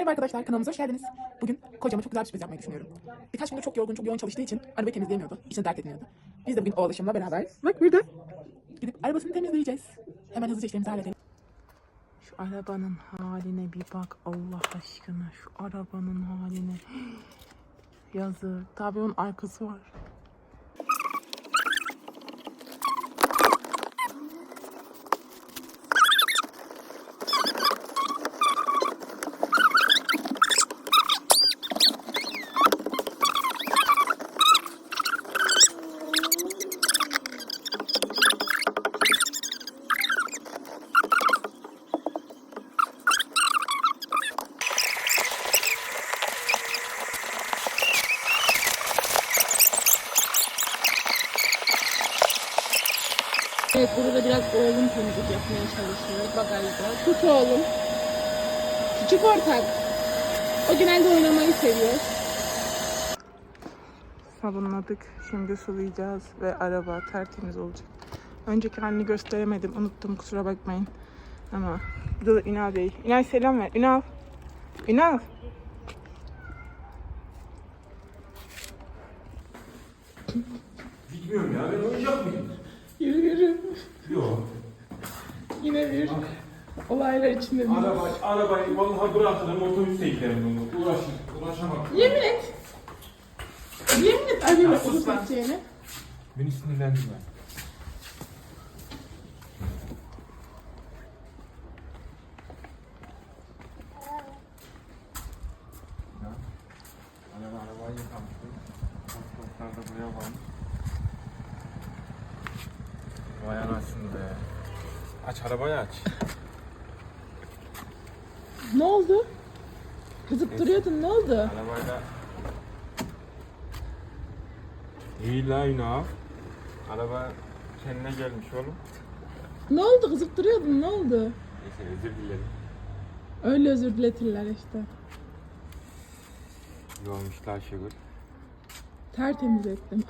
Merhaba arkadaşlar kanalımıza hoş geldiniz. Bugün kocama çok güzel bir sürpriz yapmayı düşünüyorum. Birkaç gündür çok yorgun, çok yoğun çalıştığı için arabayı temizleyemiyordu. İçini dert etmiyordu. Biz de bugün o alışımla beraber bak burada gidip arabasını temizleyeceğiz. Hemen hızlıca işlerimizi halledelim. Şu arabanın haline bir bak Allah aşkına. Şu arabanın haline. Yazık. Tabii onun arkası var. Evet burada biraz oğlum temizlik yapmaya çalışıyor bagajda. Tut oğlum. Küçük ortak. O genelde oynamayı seviyor. Sabunladık. Şimdi sulayacağız ve araba tertemiz olacak. Önceki halini gösteremedim. Unuttum kusura bakmayın. Ama da Ünal Bey. Ünal selam ver. Ünal. Ünal. Bilmiyorum ya ben oyuncak mıyım? Yine bir olaylar içinde bir. Araba, arabayı vallahi bırakırım otobüse giderim bunu. Uğraşır, uğraşamam. Yemin et. Yemin et arıyor sus lan. Beni sinirlendirme. Ya, Araba arabayı yıkamıştım. Paspaslar da buraya varmış. Vay anasını be. Aç arabayı aç. Ne oldu? Kızıp duruyordun ne oldu? Arabayla İyi la. Araba kendine gelmiş oğlum. Ne oldu kızıp duruyordun ne oldu? Neyse özür dilerim. Öyle özür diletirler işte. İyi olmuş la Ayşegül. Tertemiz ettim.